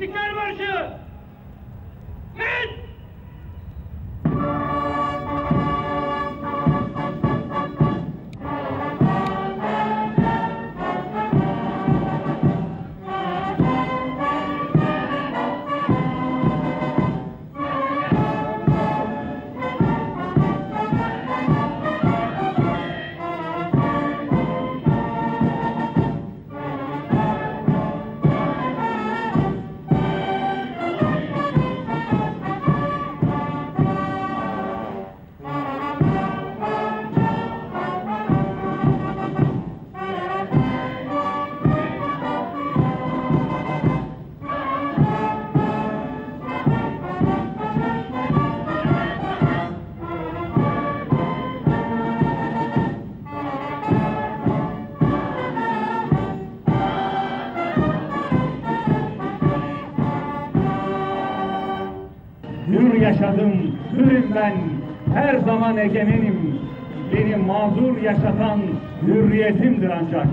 İstiklal Marşı! Git! Hür yaşadım, hürüm ben, her zaman egemenim. Beni mazur yaşatan hürriyetimdir ancak.